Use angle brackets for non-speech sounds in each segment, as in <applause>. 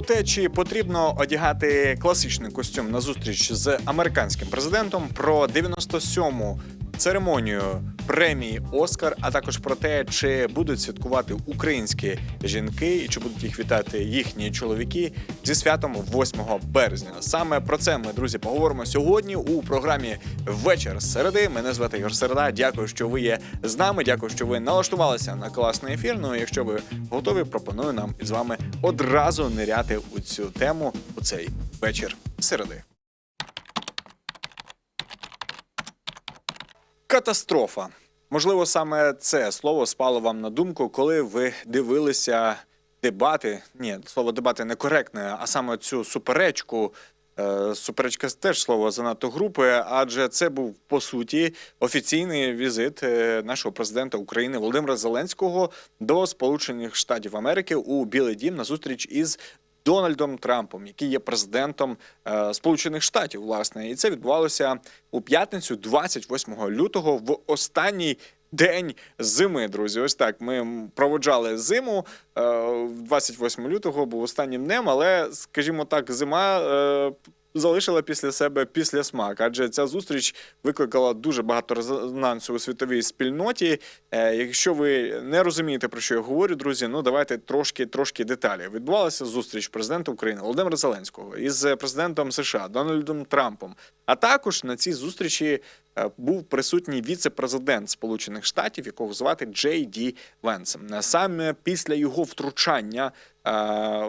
Про те, чи потрібно одягати класичний костюм на зустріч з американським президентом, про 97-му церемонію премії Оскар, а також про те, чи будуть святкувати українські жінки і чи будуть їх вітати їхні чоловіки зі святом 8 березня. Саме про це ми, друзі, поговоримо сьогодні у програмі Вечір середи. Мене звати Ігор Середа. Дякую, що ви є з нами. Дякую, що ви налаштувалися на класний ефір. Ну, якщо ви готові, пропоную нам із вами одразу ниряти у цю тему у цей вечір середи. Катастрофа. Можливо, саме це слово спало вам на думку, коли ви дивилися дебати. Ні, слово дебати некоректне, а саме цю суперечку. Е, Суперечка теж слово занадто групи, адже це був по суті офіційний візит е, нашого президента України Володимира Зеленського до Сполучених Штатів Америки у Білий Дім на зустріч із Дональдом Трампом, який є президентом е, Сполучених Штатів, власне, і це відбувалося у п'ятницю, 28 лютого, в останній день зими. Друзі, ось так ми проводжали зиму. е, 28 лютого був останнім днем, але, скажімо так, зима. е, Залишила після себе після смак, адже ця зустріч викликала дуже багато резонансу у світовій спільноті. Е, якщо ви не розумієте про що я говорю, друзі, ну давайте трошки трошки деталі. Відбувалася зустріч президента України Володимира Зеленського із президентом США Дональдом Трампом. А також на цій зустрічі е, був присутній віце-президент Сполучених Штатів, якого звати Джей Ді Венс. Саме після його втручання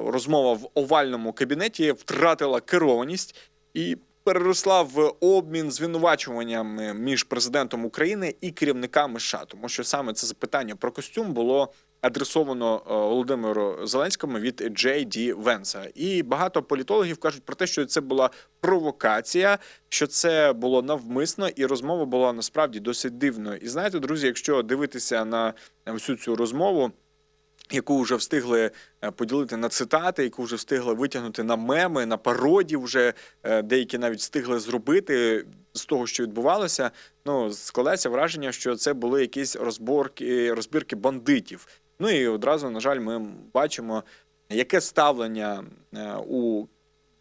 розмова в овальному кабінеті втратила керованість і переросла в обмін звинувачуваннями між президентом України і керівниками США, тому що саме це запитання про костюм було адресовано е, Володимиру Зеленському від Джей Ді Венса. І багато політологів кажуть про те, що це була провокація, що це було навмисно, і розмова була насправді досить дивною. І знаєте, друзі, якщо дивитися на всю цю розмову. Яку вже встигли е, поділити на цитати, яку вже встигли витягнути на меми, на пародії, вже е, деякі навіть встигли зробити з того, що відбувалося. Ну складається враження, що це були якісь розборки, розбірки бандитів. Ну і одразу, на жаль, ми бачимо, яке ставлення е, у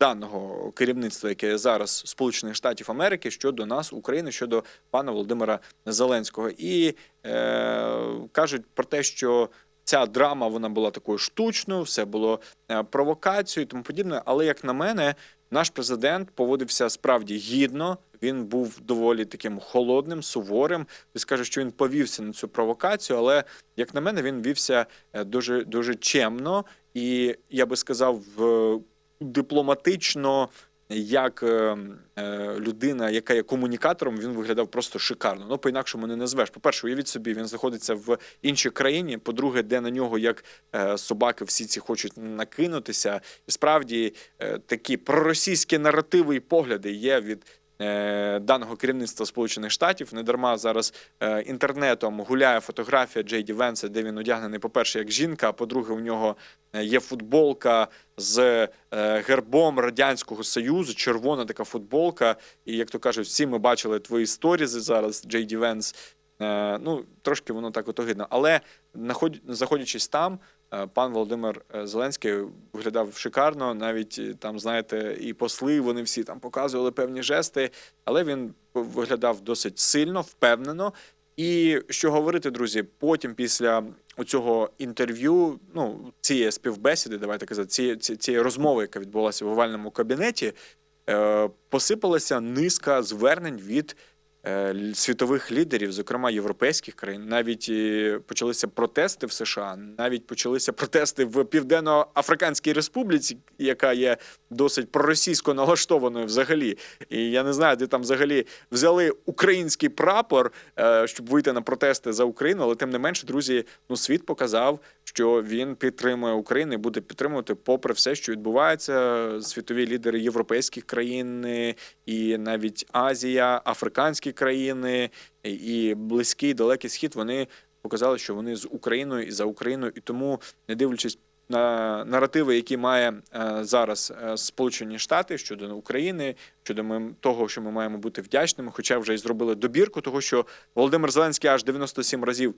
даного керівництва, яке зараз Сполучених Штатів Америки, щодо нас, України, щодо пана Володимира Зеленського, і е, кажуть про те, що ця драма вона була такою штучною, все було е, провокацією, тому подібне. Але як на мене, наш президент поводився справді гідно. Він був доволі таким холодним, суворим. Ти скаже, що він повівся на цю провокацію, але як на мене, він вівся е, дуже дуже чемно і я би сказав, е, дипломатично. Як е, е, людина, яка є комунікатором, він виглядав просто шикарно. Ну, по-інакшому не назвеш. По-перше, уявіть собі, він знаходиться в іншій країні. По-друге, де на нього як е, собаки всі ці хочуть накинутися. І справді такі проросійські наративи і погляди є від даного керівництва Сполучених Штатів. Не дарма зараз е, інтернетом гуляє фотографія Джейді Венса, де він одягнений, по-перше, як жінка, а по-друге, у нього е, є футболка з е, гербом Радянського Союзу, червона така футболка. І як то кажуть, всі ми бачили твої сторізи зараз, Джейді Венс. Е, ну, трошки воно так от огидно. Але знаходячись там, е, пан Володимир е, Зеленський виглядав шикарно. Навіть е, там, знаєте, і посли вони всі там показували певні жести, але він виглядав досить сильно, впевнено. І що говорити, друзі, потім після цього інтерв'ю, ну цієї співбесіди, давайте казати, цієї, цієї розмови, яка відбулася в овальному кабінеті, е, посипалася низка звернень від е, світових лідерів, зокрема європейських країн. Навіть е, почалися протести в США, навіть почалися протести в Південно-Африканській Республіці, яка є досить проросійсько налаштованою взагалі. І я не знаю, де там взагалі взяли український прапор, е, щоб вийти на протести за Україну, але тим не менше, друзі, ну світ показав, що він підтримує Україну і буде підтримувати, попри все, що відбувається. Світові лідери європейських країн і навіть Азія, африканські країни і близький далекий схід. Вони показали, що вони з Україною і за Україною, і тому, не дивлячись на наративи, які має е, зараз е, Сполучені Штати щодо України, щодо ми, того, що ми маємо бути вдячними, хоча вже й зробили добірку, того що Володимир Зеленський аж 97 разів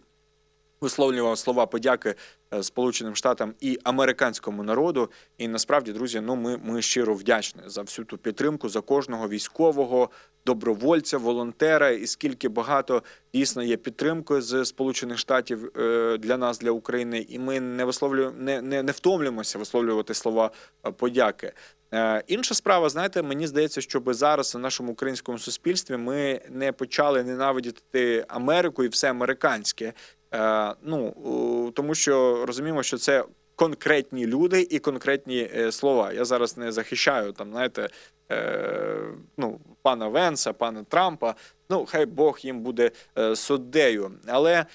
висловлював слова подяки е, Сполученим Штатам і американському народу. І насправді, друзі, ну ми, ми щиро вдячні за всю ту підтримку, за кожного військового, добровольця, волонтера, і скільки багато дійсно є підтримкою з Сполучених Штатів е, для нас, для України, і ми не висловлюємо, не, не, не втомлюємося висловлювати слова е, подяки. Інша справа, знаєте, мені здається, щоб зараз у нашому українському суспільстві ми не почали ненавидіти Америку і все американське. Е, Ну тому що розуміємо, що це конкретні люди і конкретні е, слова. Я зараз не захищаю там, знаєте, е, ну, пана Венса, пана Трампа. Ну, хай Бог їм буде суддею. Але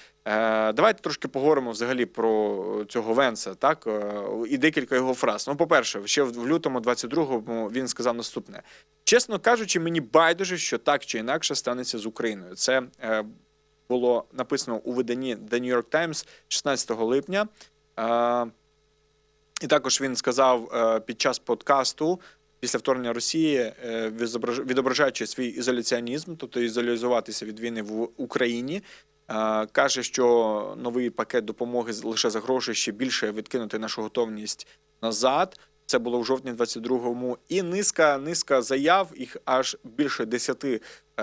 давайте трошки поговоримо взагалі про цього Венса, так і декілька його фраз. Ну, по-перше, ще в лютому 22-му він сказав наступне: чесно кажучи, мені байдуже, що так чи інакше станеться з Україною. Це було написано у виданні The New York Times 16 липня. І також він сказав е, під час подкасту після вторгнення Росії, е, відображаючи свій ізоляціонізм, тобто ізолізуватися від війни в Україні. е, Каже, що новий пакет допомоги лише за гроші ще більше відкинути нашу готовність назад. Це було в жовтні 22-му. І низка низка заяв, їх аж більше десяти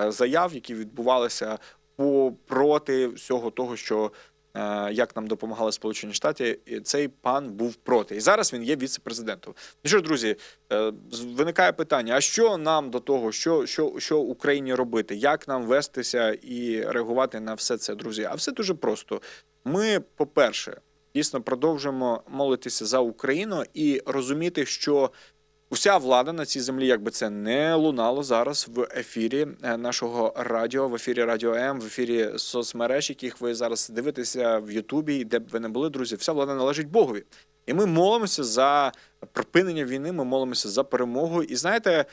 заяв, які відбувалися проти всього того, що е, як нам допомагали Сполучені Штати, цей пан був проти. І зараз він є віце-президентом. Ну що ж, друзі, е, виникає питання: а що нам до того, що, що, що Україні робити? Як нам вестися і реагувати на все це, друзі? А все дуже просто. Ми, по-перше, дійсно продовжуємо молитися за Україну і розуміти, що. Уся влада на цій землі, якби це не лунало зараз в ефірі е, нашого радіо, в ефірі Радіо М, в ефірі соцмереж, яких ви зараз дивитеся в Ютубі, де б ви не були, друзі, вся влада належить Богові. І ми молимося за припинення війни, ми молимося за перемогу. І знаєте,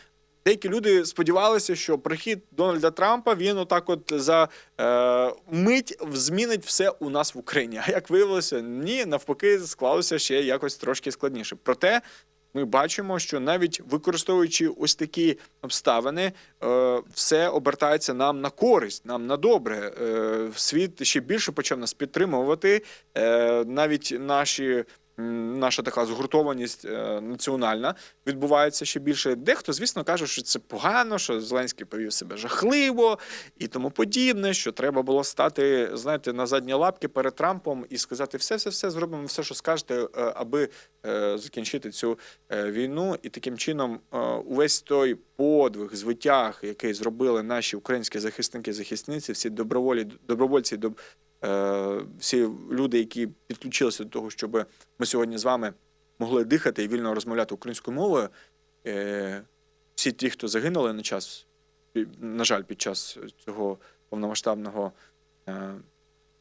деякі люди сподівалися, що прихід Дональда Трампа він отак, от за е, мить змінить все у нас в Україні. А як виявилося, ні, навпаки, склалося ще якось трошки складніше. Проте ми бачимо, що навіть використовуючи ось такі обставини, е, все обертається нам на користь, нам на добре. Е, Світ ще більше почав нас підтримувати. Е, Навіть наші. Наша така згуртованість е, національна відбувається ще більше. Дехто, звісно, каже, що це погано, що Зеленський повів себе жахливо і тому подібне, що треба було стати, знаєте, на задні лапки перед Трампом і сказати все, все, все зробимо, все, що скажете, е, аби е, закінчити цю війну. І таким чином увесь той подвиг, звитяг, який зробили наші українські захисники, захисниці, всі доброволі, добровольці, доб, всі люди, які підключилися до того, щоб ми сьогодні з вами могли дихати і вільно розмовляти українською мовою. Е, всі ті, хто загинули на час, на жаль, під час цього повномасштабного е,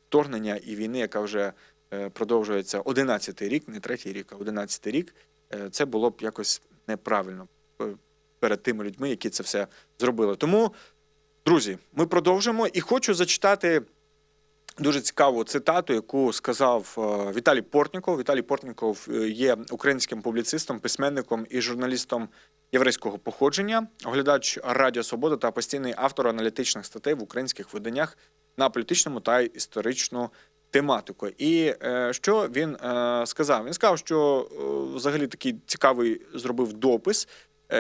вторгнення і війни, яка вже е, продовжується 11-й рік, не третій рік, а 11-й рік, е, це було б якось неправильно е, перед тими людьми, які це все зробили. Тому, друзі, ми продовжимо і хочу зачитати. Дуже цікаву цитату, яку сказав е, Віталій Портніков. Віталій Портніков е, є українським публіцистом, письменником і журналістом єврейського походження, оглядач Радіо Свобода та постійний автор аналітичних статей в українських виданнях на політичному та історичну тематику. І е, що він сказав? Він сказав, що взагалі такий цікавий зробив допис.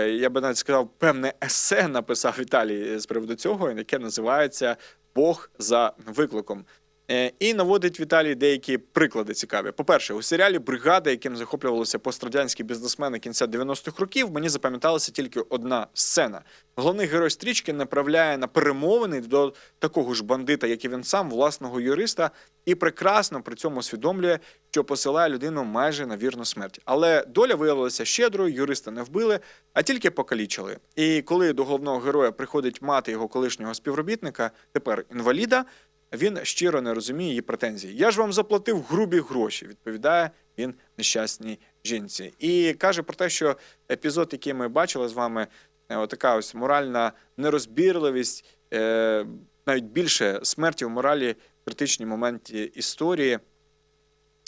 Я би навіть сказав, певне есе написав Віталій з приводу цього, яке називається Бог за викликом. Е, І наводить Віталій деякі приклади цікаві. По-перше, у серіалі Бригада, яким захоплювалися пострадянські бізнесмени кінця 90-х років, мені запам'яталася тільки одна сцена. Головний герой стрічки направляє на перемовини до такого ж бандита, як і він сам, власного юриста, і прекрасно при цьому усвідомлює, що посилає людину майже на вірну смерть. Але доля виявилася щедрою, юриста не вбили, а тільки покалічили. І коли до головного героя приходить мати його колишнього співробітника, тепер інваліда, він щиро не розуміє її претензій. Я ж вам заплатив грубі гроші, відповідає він нещасній жінці. І каже про те, що епізод, який ми бачили з вами, е, отака ось моральна нерозбірливість, е, навіть більше смерті в моралі в критичні моменті історії,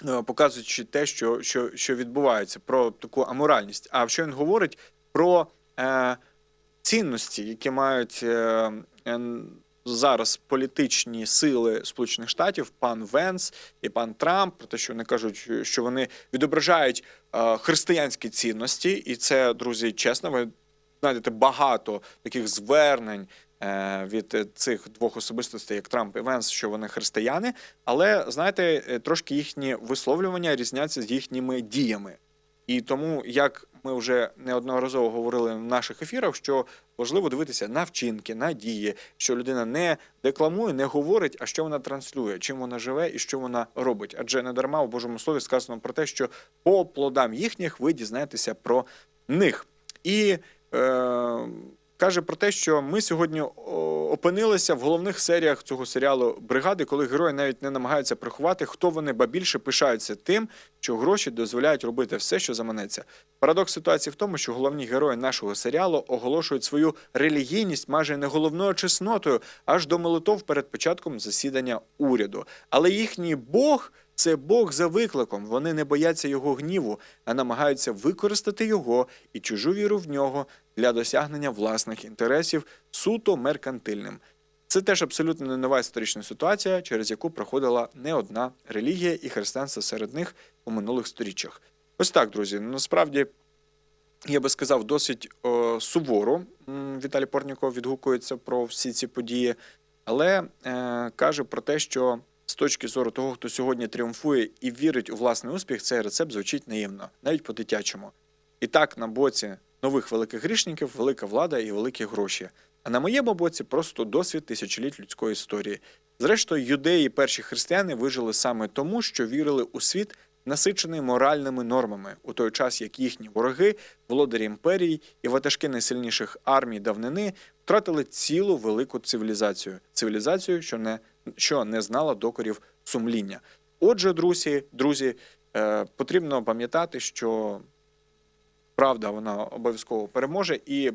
е, показуючи те, що, що, що відбувається, про таку аморальність. А що він говорить про е, цінності, які мають е, зараз політичні сили Сполучених Штатів, пан Венс і пан Трамп, про те, що вони кажуть, що вони відображають е, християнські цінності, і це, друзі, чесно, ви знайдете багато таких звернень е, від цих двох особистостей, як Трамп і Венс, що вони християни. Але знаєте, трошки їхні висловлювання різняться з їхніми діями. І тому, як ми вже неодноразово говорили в наших ефірах, що важливо дивитися на вчинки, на дії, що людина не декламує, не говорить, а що вона транслює, чим вона живе і що вона робить. Адже не дарма у Божому слові сказано про те, що по плодам їхніх ви дізнаєтеся про них. І е, каже про те, що ми сьогодні опинилися в головних серіях цього серіалу бригади, коли герої навіть не намагаються приховати, хто вони, ба більше пишаються тим, що гроші дозволяють робити все, що заманеться. Парадокс ситуації в тому, що головні герої нашого серіалу оголошують свою релігійність майже не головною чеснотою аж до молитов перед початком засідання уряду. Але їхній Бог. Це Бог за викликом. Вони не бояться його гніву, а намагаються використати його і чужу віру в нього для досягнення власних інтересів суто меркантильним. Це теж абсолютно не нова історична ситуація, через яку проходила не одна релігія і християнство серед них у минулих сторіччях. Ось так, друзі. Ну, Насправді, я би сказав, досить о, суворо Віталій Порніков відгукується про всі ці події, але е, каже про те, що з точки зору того, хто сьогодні тріумфує і вірить у власний успіх, цей рецепт звучить наївно, навіть по-дитячому. І так, на боці нових великих грішників велика влада і великі гроші. А на моєму боці просто досвід тисячоліть людської історії. Зрештою, юдеї, перші християни вижили саме тому, що вірили у світ, насичений моральними нормами, у той час як їхні вороги, володарі імперії і ватажки найсильніших армій давнини втратили цілу велику цивілізацію, цивілізацію, що не, що не знала докорів сумління. Отже, друзі, друзі, е, потрібно пам'ятати, що правда вона обов'язково переможе, і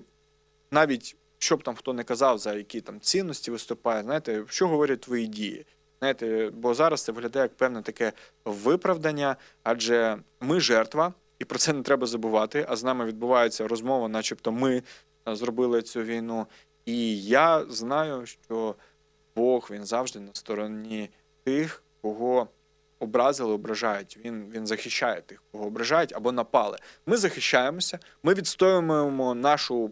навіть що б там хто не казав, за які там цінності виступає, знаєте, що говорять твої дії. Знаєте, бо зараз це виглядає як певне таке виправдання, адже ми жертва, і про це не треба забувати. А з нами відбувається розмова, начебто ми зробили цю війну. І я знаю, що Бог він завжди на стороні тих, кого образили, ображають. Він, він захищає тих, кого ображають або напали. Ми захищаємося, ми відстоюємо нашу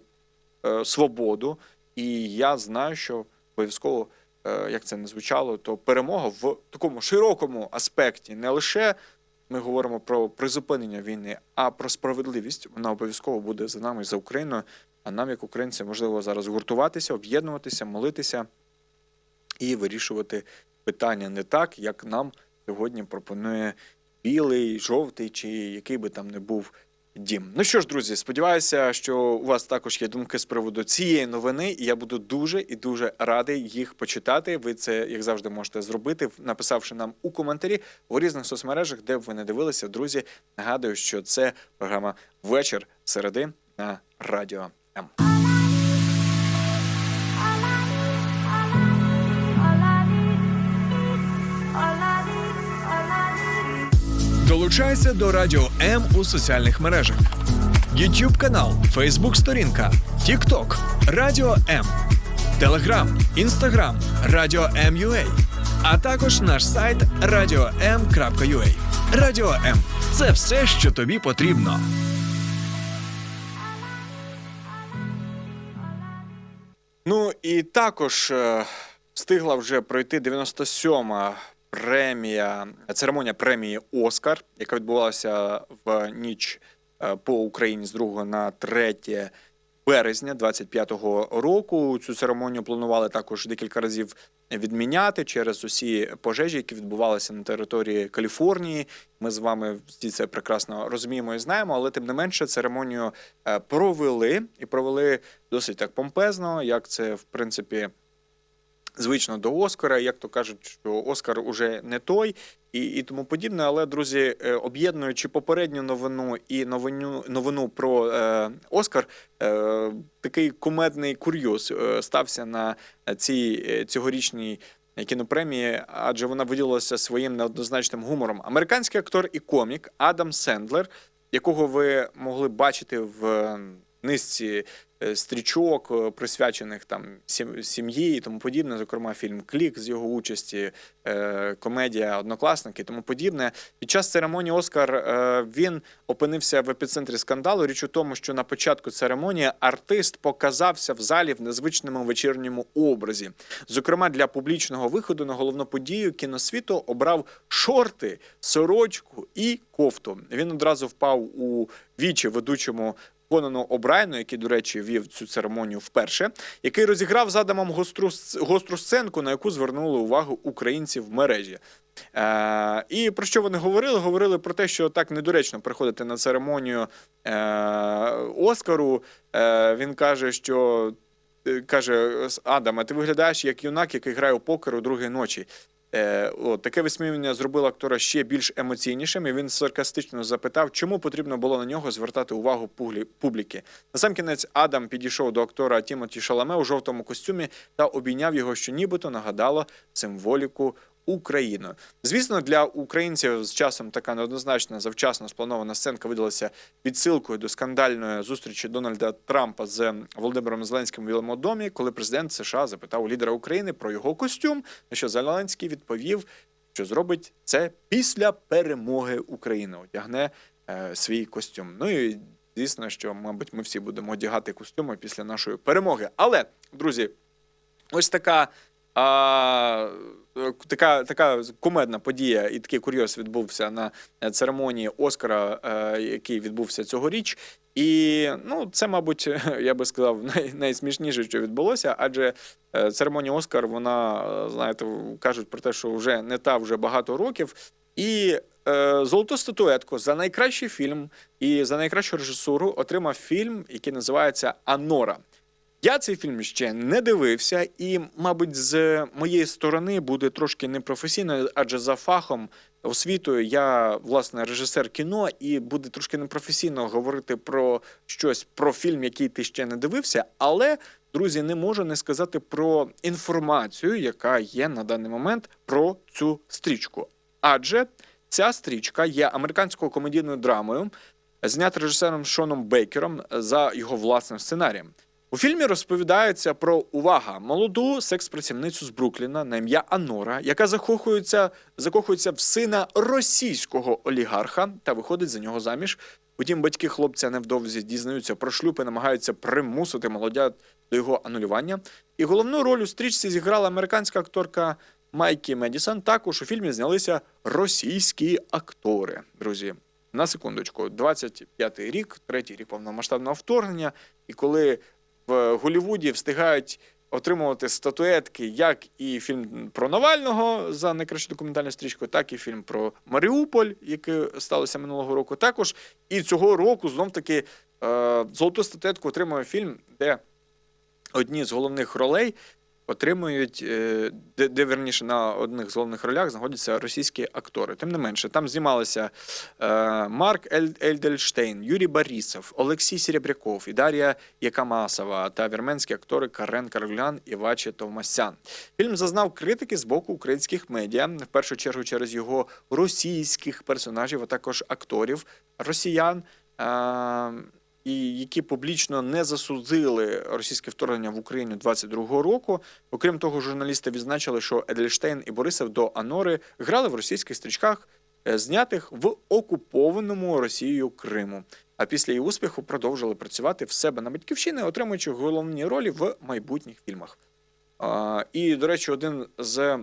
е, свободу, і я знаю, що обов'язково, е, як це не звучало, то перемога в такому широкому аспекті не лише ми говоримо про призупинення війни, а про справедливість. Вона обов'язково буде за нами за Україною. А нам, як українцям, можливо зараз гуртуватися, об'єднуватися, молитися і вирішувати питання не так, як нам сьогодні пропонує білий, жовтий чи який би там не був дім. Ну що ж, друзі, сподіваюся, що у вас також є думки з приводу цієї новини, і я буду дуже і дуже радий їх почитати. Ви це, як завжди, можете зробити, написавши нам у коментарі у різних соцмережах, де б ви не дивилися. Друзі, нагадую, що це програма Вечір середи на радіо М. Долучайся до Радіо М у соціальних мережах: YouTube канал, Facebook сторінка, TikTok, Радіо М, Telegram, Instagram, Радіо М.Ua, а також наш сайт radio.m.ua. Радіо М це все, що тобі потрібно. Ну і також е, встигла вже пройти 97-ма премія, церемонія премії Оскар, яка відбувалася в ніч е, по Україні з 2 на 3 березня 25-го року. Цю церемонію планували також декілька разів відміняти через усі пожежі, які відбувалися на території Каліфорнії. Ми з вами всі це прекрасно розуміємо і знаємо, але тим не менше церемонію е, провели і провели досить так помпезно, як це в принципі звично до Оскара, як то кажуть, що Оскар уже не той і, і тому подібне. Але друзі, е, об'єднуючи попередню новину і новину новину про е, Оскар, е, такий кумедний курйоз е, стався на цій е, цьогорічній. Кінопремії, адже вона виділилася своїм неоднозначним гумором. Американський актор і комік Адам Сендлер, якого ви могли бачити в низці е, стрічок, е, присвячених там сім- сім'ї і тому подібне. Зокрема, фільм Клік з його участі, е, комедія Однокласники і тому подібне. Під час церемонії Оскар він опинився в епіцентрі скандалу. Річ у тому, що на початку церемонії артист показався в залі в незвичному вечірньому образі. Зокрема, для публічного виходу на головну подію кіносвіту обрав шорти, сорочку і кофту. Він одразу впав у вічі ведучому. Конану Обрайну, який, до речі, вів цю церемонію вперше, який розіграв з Адамом гостру, гостру сценку, на яку звернули увагу українці в мережі. Е, і про що вони говорили? Говорили про те, що так недоречно приходити на церемонію е, Оскару. Е, він каже, що е, каже Адам, а ти виглядаєш як юнак, який грає у покер у другій ночі. Е, от, таке висміювання зробило актора ще більш емоційнішим, і він саркастично запитав, чому потрібно було на нього звертати увагу пуглі- публіки. Насамкінець Адам підійшов до актора Тімоті Шаламе у жовтому костюмі та обійняв його, що нібито нагадало символіку Україною. Звісно, для українців з часом така неоднозначна завчасно спланована сценка видалася відсилкою до скандальної зустрічі Дональда Трампа з Володимиром Зеленським у Білому домі, коли президент США запитав лідера України про його костюм, на що Зеленський відповів, що зробить це після перемоги України. Одягне е, свій костюм. Ну і звісно, що, мабуть, ми всі будемо одягати костюми після нашої перемоги. Але, друзі, ось така. А, е, така, така кумедна подія і такий курйоз відбувся на церемонії Оскара, е, який відбувся цьогоріч. І ну, це, мабуть, <laughs> я би сказав, най, найсмішніше, що відбулося, адже е, церемонія Оскар, вона, е, знаєте, кажуть про те, що вже не та вже багато років. І е, золоту статуетку за найкращий фільм і за найкращу режисуру отримав фільм, який називається Анора. Я цей фільм ще не дивився, і, мабуть, з моєї сторони буде трошки непрофесійно, адже за фахом освітою я власне режисер кіно, і буде трошки непрофесійно говорити про щось про фільм, який ти ще не дивився. Але, друзі, не можу не сказати про інформацію, яка є на даний момент про цю стрічку. Адже ця стрічка є американською комедійною драмою, знята режисером Шоном Бейкером за його власним сценарієм. У фільмі розповідається про увага молоду секс-працівницю з Брукліна на ім'я Анора, яка закохується, закохується в сина російського олігарха та виходить за нього заміж. Утім, батьки хлопця невдовзі дізнаються про шлюб і намагаються примусити молодят до його анулювання. І головну роль у стрічці зіграла американська акторка Майкі Медісон. Також у фільмі знялися російські актори. Друзі, на секундочку, 25-й рік, третій рік повномасштабного вторгнення, і коли в Голлівуді встигають отримувати статуетки, як і фільм про Навального за найкращу документальну стрічку, так і фільм про Маріуполь, який сталося минулого року. Також і цього року знов таки е, золоту статуетку отримує фільм, де одні з головних ролей отримують, е, де, де верніше на одних з головних ролях знаходяться російські актори. Тим не менше, там знімалися е, Марк Ель, Ельдельштейн, Юрій Борисов, Олексій Серебряков і Дар'я Якамасова та вірменські актори Карен Каргулян і Ваче Товмасян. Фільм зазнав критики з боку українських медіа, в першу чергу через його російських персонажів, а також акторів росіян. І які публічно не засудили російське вторгнення в Україну 22-го року. Окрім того, журналісти відзначили, що Едельштейн і Борисов до Анори грали в російських стрічках, е, знятих в окупованому Росією Криму. А після її успіху продовжили працювати в себе на батьківщині, отримуючи головні ролі в майбутніх фільмах. І, до речі, один з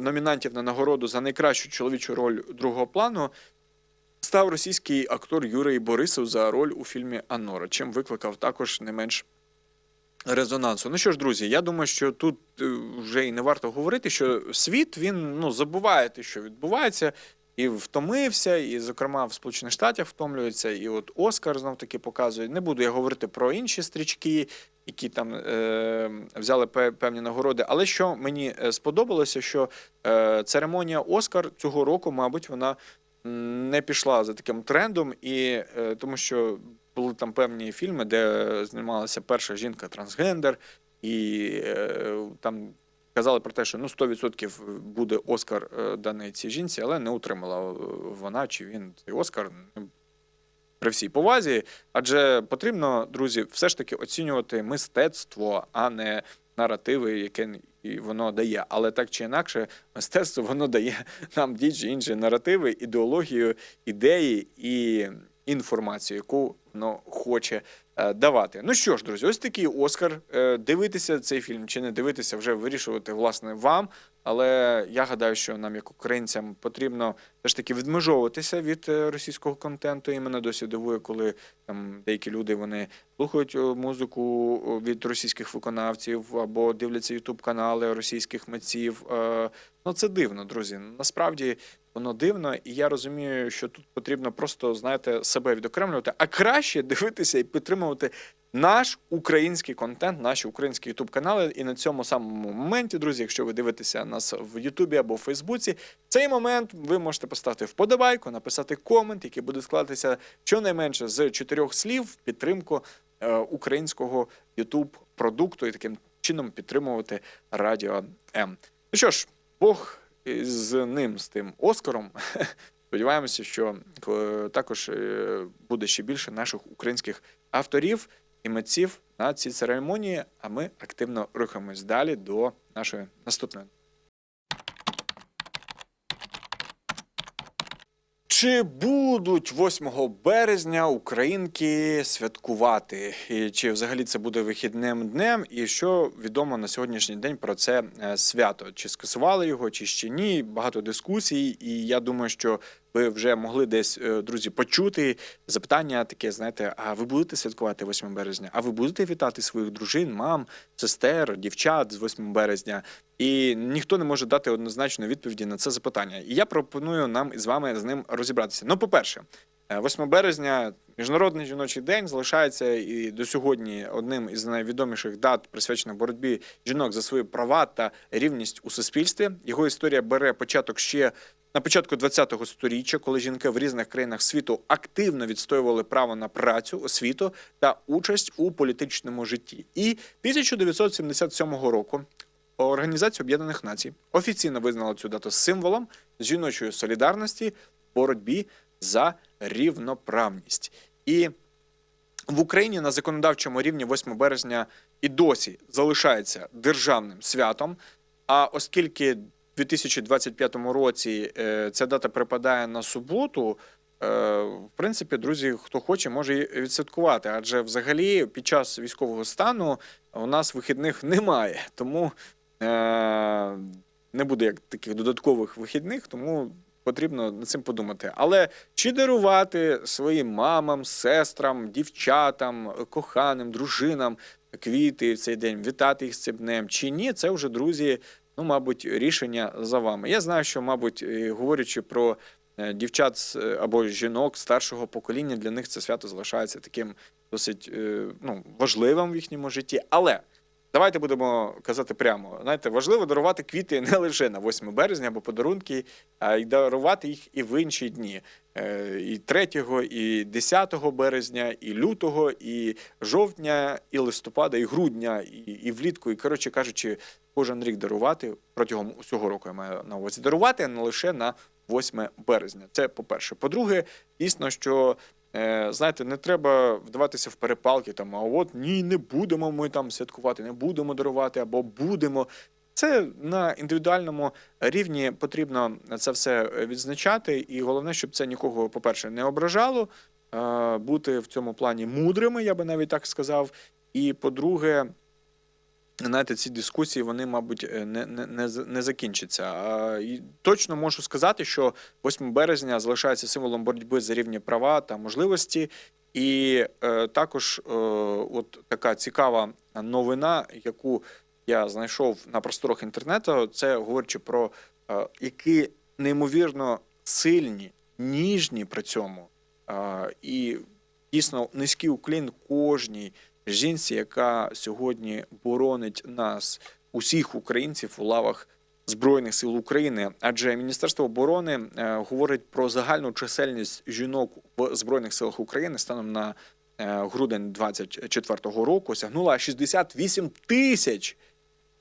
номінантів на нагороду за найкращу чоловічу роль другого плану став російський актор Юрій Борисов за роль у фільмі Анора, чим викликав також не менш резонансу. Ну що ж, друзі, я думаю, що тут е, вже і не варто говорити, що світ він ну забуває те, що відбувається. І втомився, і, зокрема, в Сполучених Штатах втомлюється, і от Оскар знов таки показує. Не буду я говорити про інші стрічки, які там е, взяли пе- певні нагороди. Але що мені е, сподобалося, що е, церемонія Оскар цього року, мабуть, вона не пішла за таким трендом, і е, тому що були там певні фільми, де знімалася перша жінка трансгендер, і е, там казали про те, що ну 100% буде Оскар е, даний цій жінці, але не отримала е, вона чи він цей Оскар. при всій повазі, адже потрібно, друзі, все ж таки оцінювати мистецтво, а не наративи, яке і воно дає. Але так чи інакше, мистецтво воно дає нам ті чи інші наративи, ідеологію, ідеї і інформацію, яку воно хоче е, давати. Ну що ж, друзі, ось такий Оскар. Е, Дивитися цей фільм чи не дивитися, вже вирішувати власне вам. Але я гадаю, що нам, як українцям, потрібно все ж таки відмежовуватися від е, російського контенту. І мене досі дивує, коли там деякі люди вони слухають е, музику е, від російських виконавців або дивляться ютуб канали російських митців. Ну це дивно, друзі. Насправді воно дивно, і я розумію, що тут потрібно просто знаєте себе відокремлювати, а краще дивитися і підтримувати наш український контент, наші українські ютуб канали. І на цьому самому моменті, друзі, якщо ви дивитеся нас в Ютубі або в Фейсбуці, в цей момент ви можете поставити вподобайку, написати комент, який буде складатися щонайменше з чотирьох слів в підтримку е, українського ютуб продукту і таким чином підтримувати радіо М. Ну що ж, Бог з ним, з тим Оскаром. <laughs> Сподіваємося, що е, також е, буде ще більше наших українських авторів і митців на цій церемонії. А ми активно рухаємось далі до нашої наступної. Чи будуть 8 березня українки святкувати? І чи взагалі це буде вихідним днем? І що відомо на сьогоднішній день про це е, свято? Чи скасували його, чи ще ні? Багато дискусій, і я думаю, що ви вже могли десь, е, друзі, почути запитання таке, знаєте, а ви будете святкувати 8 березня? А ви будете вітати своїх дружин, мам, сестер, дівчат з 8 березня? І ніхто не може дати однозначної відповіді на це запитання. І я пропоную нам із вами з ним розібратися. Ну, по-перше, е, 8 березня, міжнародний жіночий день, залишається і до сьогодні одним із найвідоміших дат, присвячених боротьбі жінок за свої права та рівність у суспільстві. Його історія бере початок ще на початку ХХ століття, коли жінки в різних країнах світу активно відстоювали право на працю, освіту та участь у політичному житті. І 1977 року Організація Об'єднаних Націй офіційно визнала цю дату символом жіночої солідарності в боротьбі за рівноправність. І в Україні на законодавчому рівні 8 березня і досі залишається державним святом. А оскільки в 2025 році е, ця дата припадає на суботу, е, в принципі, друзі, хто хоче, може і відсвяткувати. Адже взагалі під час військового стану у нас вихідних немає. Тому не буде як таких додаткових вихідних, тому потрібно над цим подумати. Але чи дарувати своїм мамам, сестрам, дівчатам, коханим, дружинам квіти в цей день, вітати їх з цим днем, чи ні, це вже друзі. Ну, мабуть, рішення за вами. Я знаю, що, мабуть, говорячи про е, дівчат е, або жінок старшого покоління, для них це свято залишається таким досить е, ну, важливим в їхньому житті. Але давайте будемо казати прямо: знаєте, важливо дарувати квіти не лише на 8 березня або подарунки, а й дарувати їх і в інші дні. Е, І 3, і 10 березня, і лютого, і жовтня, і листопада, і грудня, і, і влітку. І коротше кажучи, кожен рік дарувати протягом усього року я маю на увазі дарувати, не лише на 8 березня. Це по-перше. По-друге, дійсно, що знаєте, не треба вдаватися в перепалки. Там а от ні, не будемо ми там святкувати, не будемо дарувати або будемо. Це на індивідуальному рівні потрібно це все відзначати, і головне, щоб це нікого, по-перше, не ображало, е, бути в цьому плані мудрими, я би навіть так сказав. І по-друге, знаєте, ці дискусії вони, мабуть, е, не, не, не, не закінчаться. А, і точно можу сказати, що 8 березня залишається символом боротьби за рівні права та можливості. І е, також е, от така цікава новина, яку я знайшов на просторах інтернету, це говорячи про е, які неймовірно сильні, ніжні при цьому. Е, і дійсно низький уклін кожній жінці, яка сьогодні боронить нас, усіх українців у лавах Збройних сил України. Адже Міністерство оборони е, говорить про загальну чисельність жінок в Збройних силах України станом на е, грудень 24-го року сягнула 68 тисяч.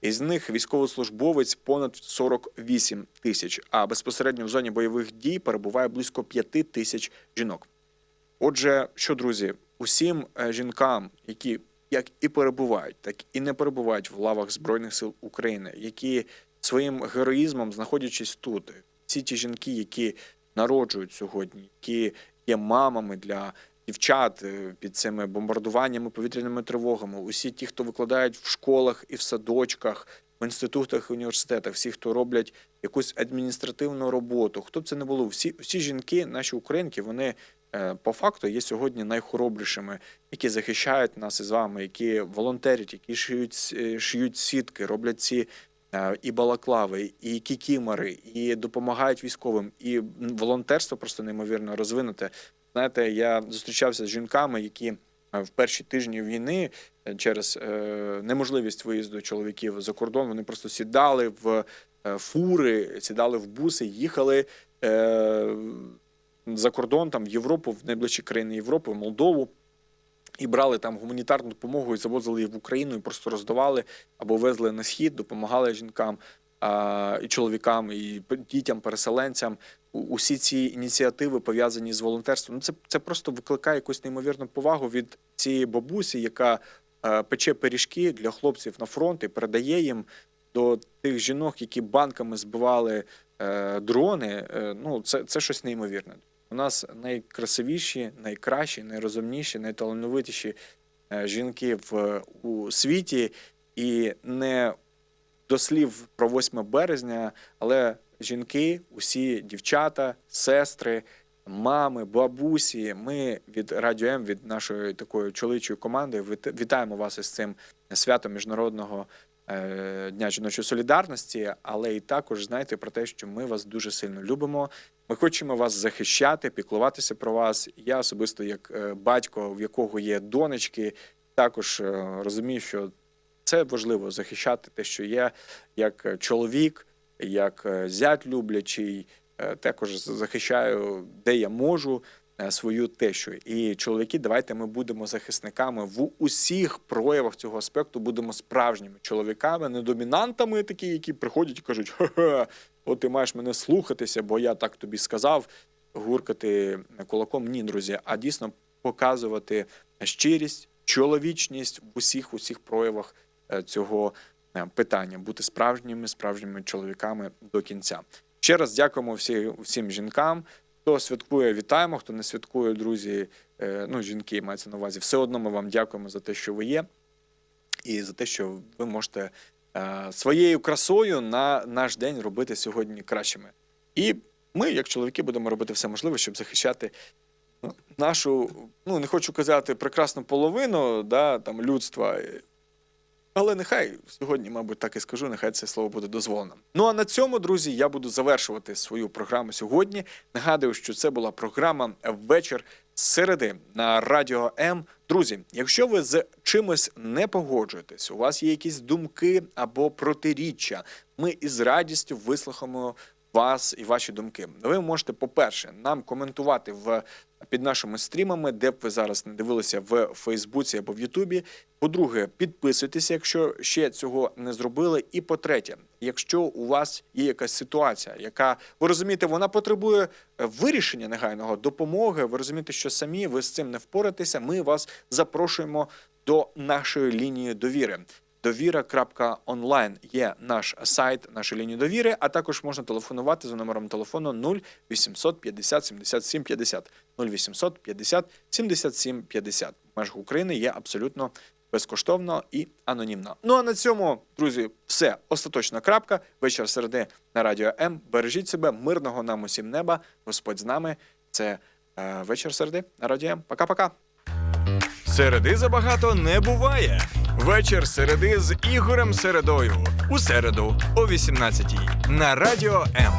Із них військовослужбовець понад 48 тисяч, а безпосередньо в зоні бойових дій перебуває близько 5 тисяч жінок. Отже, що, друзі, усім е, жінкам, які як і перебувають, так і не перебувають в лавах Збройних сил України, які своїм героїзмом, знаходячись тут, всі ті жінки, які народжують сьогодні, які є мамами для дівчат е, під цими бомбардуваннями, повітряними тривогами, усі ті, хто викладають в школах і в садочках, в інститутах і університетах, всі, хто роблять якусь адміністративну роботу, хто б це не було, всі, всі жінки, наші українки, вони по факту є сьогодні найхоробрішими, які захищають нас із вами, які волонтерять, які шиють, е, шиють сітки, роблять ці е, і балаклави, і кікімори, і допомагають військовим. І волонтерство просто неймовірно розвинуте. Знаєте, я зустрічався з жінками, які е, в перші тижні війни е, через е, неможливість виїзду чоловіків за кордон, вони просто сідали в е, фури, сідали в буси, їхали е, за кордон, там в Європу, в найближчі країни Європи, в Молдову. І брали там гуманітарну допомогу і завозили її в Україну, і просто роздавали або везли на схід, допомагали жінкам а, і чоловікам, і дітям, переселенцям. Усі ці ініціативи пов'язані з волонтерством. Ну, це, це просто викликає якусь неймовірну повагу від цієї бабусі, яка е, пече пиріжки для хлопців на фронт і передає їм до тих жінок, які банками збивали е, дрони. Е, ну, це, це щось неймовірне. У нас найкрасивіші, найкращі, найрозумніші, найталановитіші е, жінки в у світі, і не до слів про 8 березня, але жінки, усі дівчата, сестри, мами, бабусі. Ми від Радіо М, від нашої такої чоловічої команди вітаємо вас із цим святом міжнародного е, дня жіночої солідарності, але і також знаєте про те, що ми вас дуже сильно любимо. Ми хочемо вас захищати, піклуватися про вас. Я особисто, як е, батько, в якого є донечки, також е, розумію, що це важливо захищати те, що є, як е, чоловік, як зять люблячий. Також захищаю, де я можу, свою тещу. І чоловіки, давайте ми будемо захисниками в усіх проявах цього аспекту. Будемо справжніми чоловіками, не домінантами, такі, які приходять і кажуть: ха-ха, от ти маєш мене слухатися, бо я так тобі сказав, гуркати кулаком. Ні, друзі, а дійсно показувати щирість, чоловічність в усіх усіх проявах е, цього е, питання, бути справжніми, справжніми чоловіками до кінця. Ще раз дякуємо всі, всім жінкам. Хто святкує, вітаємо. Хто не святкує, друзі, е, ну жінки мається на увазі. Все одно ми вам дякуємо за те, що ви є, і за те, що ви можете своєю красою на наш день робити сьогодні кращими. І ми, як чоловіки, будемо робити все можливе, щоб захищати ну, нашу, ну не хочу казати прекрасну половину да, там, людства. е, Але нехай сьогодні, мабуть, так і скажу, нехай це слово буде дозволено. Ну а на цьому, друзі, я буду завершувати свою програму сьогодні. Нагадую, що це була програма вечір середи на радіо М. Друзі, якщо ви з чимось не погоджуєтесь, у вас є якісь думки або протиріччя, ми із радістю вислухаємо вас і ваші думки. Ви можете, по-перше, нам коментувати в під нашими стрімами, де б ви зараз не дивилися в Фейсбуці або в Ютубі. По-друге, підписуйтеся, якщо ще цього не зробили. І по-третє, якщо у вас є якась ситуація, яка ви розумієте, вона потребує е, вирішення негайного допомоги. Ви розумієте, що самі ви з цим не впоратеся. Ми вас запрошуємо до нашої лінії довіри. Довіра.онлайн є наш сайт, наша лінія довіри, а також можна телефонувати за номером телефону 0800 50 77 50. 0800 50 77 50. В межах України є абсолютно безкоштовно і анонімно. Ну а на цьому, друзі, все остаточна крапка. Вечір середи на радіо М. Бережіть себе, мирного нам усім неба. Господь з нами. Це е, вечір середи на радіо М. Пока-пока. Середи забагато не буває. Вечір середи з Ігорем Середою. У середу о 18-й на радіо М.